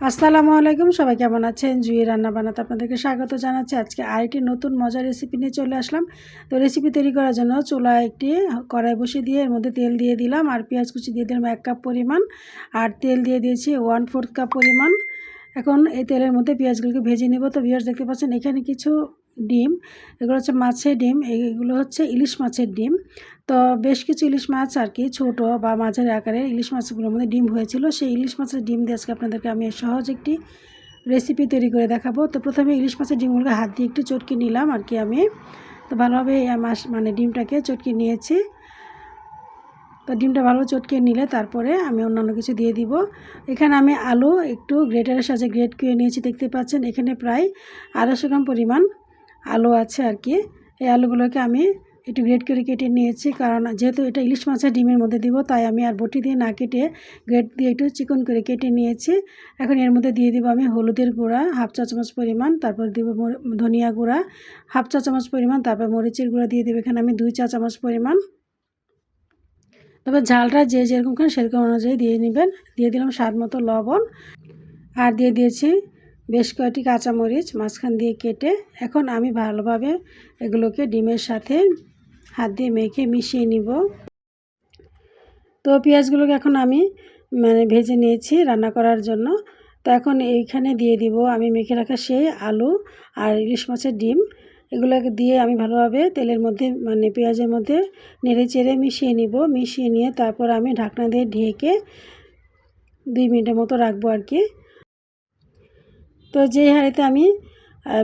আসসালামু আলাইকুম, সবাই কেমন আছেন? জুই রান্না বানাতে আপনাদেরকে স্বাগত জানাচ্ছি। আজকে আরেকটি নতুন মজার রেসিপি নিয়ে চলে আসলাম। তো রেসিপি তৈরি করার জন্য চুলা একটি কড়াই বসিয়ে দিয়ে এর মধ্যে তেল দিয়ে দিলাম আর পেঁয়াজ কুচি দিয়ে দিলাম এক কাপ পরিমাণ। আর তেল দিয়ে দিয়েছি ওয়ান ফোর্থ কাপ পরিমাণ। এখন এই তেলের মধ্যে পেঁয়াজগুলোকে ভেজে নেব। তো পেঁয়াজ দেখতে পাচ্ছেন, এখানে কিছু ডিম, এগুলো হচ্ছে মাছের ডিম, এগুলো হচ্ছে ইলিশ মাছের ডিম। তো বেশ কিছু ইলিশ মাছ আর কি, ছোটো বা মাঝারি আকারে ইলিশ মাছগুলোর মধ্যে ডিম হয়েছিল। সেই ইলিশ মাছের ডিম দিয়ে আজকে আপনাদেরকে আমি সহজ একটি রেসিপি তৈরি করে দেখাবো। তো প্রথমে ইলিশ মাছের ডিমগুলোকে হাত দিয়ে একটু চটকে নিলাম আর কি আমি। তো ভালোভাবে মাছ মানে ডিমটাকে চটকে নিয়েছি। তো ডিমটা ভালো চটকে নিলে তারপরে আমি অন্যান্য কিছু দিয়ে দিব। এখানে আমি আলু একটু গ্রেটারের সাথে গ্রেট করে নিয়েছি, দেখতে পাচ্ছেন এখানে প্রায় আড়াইশো গ্রাম পরিমাণ আলু আছে আর কি। এই আলুগুলোকে আমি একটু গ্রেড করে কেটে নিয়েছি কারণ যেহেতু এটা ইলিশ মাছের ডিমের মধ্যে দিব, তাই আমি আর বটি দিয়ে না কেটে গ্রেড দিয়ে একটু চিকন করে কেটে নিয়েছি। এখন এর মধ্যে দিয়ে দিব আমি হলুদের গুঁড়া, হাফ চা চামচ পরিমাণ, তারপর দিব ধনিয়া গুঁড়া, হাফ চা চামচ পরিমাণ, তারপর মরিচের গুঁড়া দিয়ে দেবো এখানে আমি দুই চা চামচ পরিমাণ। তবে ঝালটা যে যেরকম খান সেরকম অনুযায়ী দিয়ে নেবেন। দিয়ে দিলাম স্বাদ মতো লবণ। আর দিয়ে দিয়েছি বেশ কয়েকটি কাঁচামরিচ মাঝখান দিয়ে কেটে এখন আমি ভালোভাবে এগুলোকে ডিমের সাথে হাত দিয়ে মেখে মিশিয়ে নিব। তো পেঁয়াজগুলোকে এখন আমি মানে ভেজে নিয়েছি রান্না করার জন্য। তো এখন এইখানে দিয়ে দিব আমি মেখে রাখা সেই আলু আর ইলিশ মাছের ডিম। এগুলোকে দিয়ে আমি ভালোভাবে তেলের মধ্যে মানে পেঁয়াজের মধ্যে নেড়ে চেড়ে মিশিয়ে নিব। মিশিয়ে নিয়ে তারপর আমি ঢাকনা দিয়ে ঢেকে দুই মিনিটের মতো রাখব আর কি। তো যে হাঁড়িতে আমি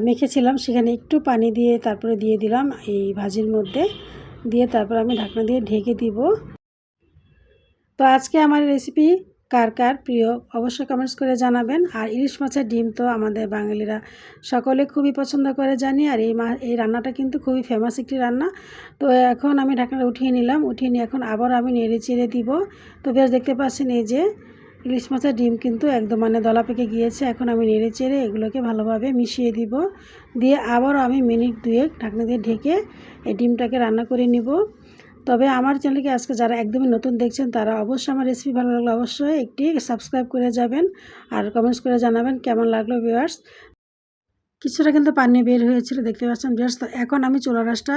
মেখেছিলাম সেখানে একটু পানি দিয়ে তারপরে দিয়ে দিলাম এই ভাজির মধ্যে। দিয়ে তারপর আমি ঢাকনা দিয়ে ঢেকে দিব। তো আজকে আমার রেসিপি কার কার প্রিয় অবশ্যই কমেন্টস করে জানাবেন। আর ইলিশ মাছের ডিম তো আমাদের বাঙালিরা সকলে খুবই পছন্দ করে জানি। আর এই মা, এই রান্নাটা কিন্তু খুবই ফেমাস একটি রান্না। তো এখন আমি ঢাকনাটা উঠিয়ে নিলাম। উঠিয়ে নিয়ে এখন আবার আমি নেড়ে চেড়ে দিব। তো বেশ দেখতে পাচ্ছেন এই যে ইলিশ মাছের ডিম কিন্তু একদম মানে দলা পেকে গিয়েছে, এখন আমি নেড়ে চেড়ে এগুলোকে ভালোভাবে মিশিয়ে দিব। দিয়ে আবারও আমি মিনিট দুয়েক ঢাকনা দিয়ে ঢেকে এই ডিমটাকে রান্না করে নিব। তবে আমার চ্যানেলকে আজকে যারা একদমই নতুন দেখছেন, তারা অবশ্যই আমার রেসিপি ভালো লাগল অবশ্যই একটি সাবস্ক্রাইব করে যাবেন আর কমেন্টস করে জানাবেন কেমন লাগল ভিউয়ার্স। কিছুটা কিন্তু পানি বের হয়েছিল, দেখতে পাচ্ছেন ভিউয়ার্স তো এখন আমি চোলা রাসটা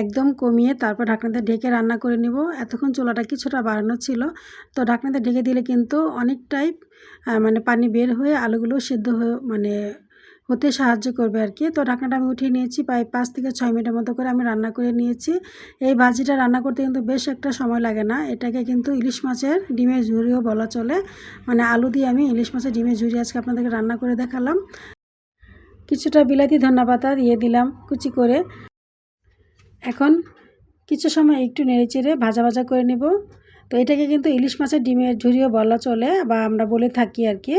একদম কমিয়ে তারপর ঢাকনাতে ঢেকে রান্না করে নিব। এতক্ষণ চোলাটা কিছুটা বাড়ানো ছিল। তো ঢাকনাতে ঢেকে দিলে কিন্তু অনেকটাই মানে পানি বের হয়ে আলুগুলো সেদ্ধ হয়ে মানে হতে সাহায্য করবে আর কি। তো ঢাকনাটা আমি উঠিয়ে নিয়েছি, প্রায় পাঁচ থেকে ছয় মিনিটের মতো করে আমি রান্না করে নিয়েছি। এই ভাজিটা রান্না করতে কিন্তু বেশ একটা সময় লাগে না। এটাকে কিন্তু ইলিশ মাছের ডিমের ঝুড়িও বলা চলে। মানে আলু দিয়ে আমি ইলিশ মাছের ডিমের ঝুড়ি আজকে আপনাদেরকে রান্না করে দেখালাম। কিছুটা বিলাতি ধন্যা পাতা দিয়ে দিলাম কুচি করে। এখন কিছু সময় একটু নেড়ে চেড়ে ভাজা ভাজা করে নেব। তো এটাকে কিন্তু ইলিশ মাছের ডিমের ঝুড়িও বলা চলে বা আমরা বলে থাকি আর কি।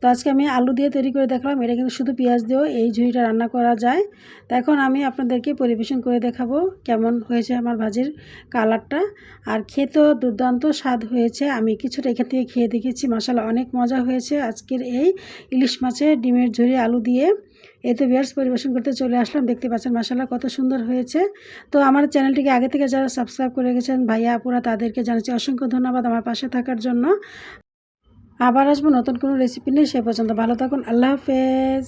তো আজকে আমি আলু দিয়ে তৈরি করে দেখলাম, এটা কিন্তু শুধু পেঁয়াজ দিয়েও এই ঝুড়িটা রান্না করা যায়। তো এখন আমি আপনাদেরকে পরিবেশন করে দেখাবো কেমন হয়েছে আমার ভাজির কালারটা। আর খেতেও দুর্দান্ত স্বাদ হয়েছে, আমি কিছুটা এখান থেকে খেয়ে দেখেছি মশালা অনেক মজা হয়েছে আজকের এই ইলিশ মাছের ডিমের ঝুড়ি আলু দিয়ে। এই তো বিয়ার্স পরিবেশন করতে চলে আসলাম। দেখতে পাচ্ছেন মাসাল্লাহ কত সুন্দর হয়েছে। তো আমার চ্যানেলটিকে আগে থেকে যারা সাবস্ক্রাইব করে গেছেন ভাইয়া, আপুরা, তাদেরকে জানাচ্ছি অসংখ্য ধন্যবাদ আমার পাশে থাকার জন্য। আবার আসব নতুন কোনো রেসিপি নিয়ে, সে পর্যন্ত ভালো থাকুন। আল্লাহ হাফেজ।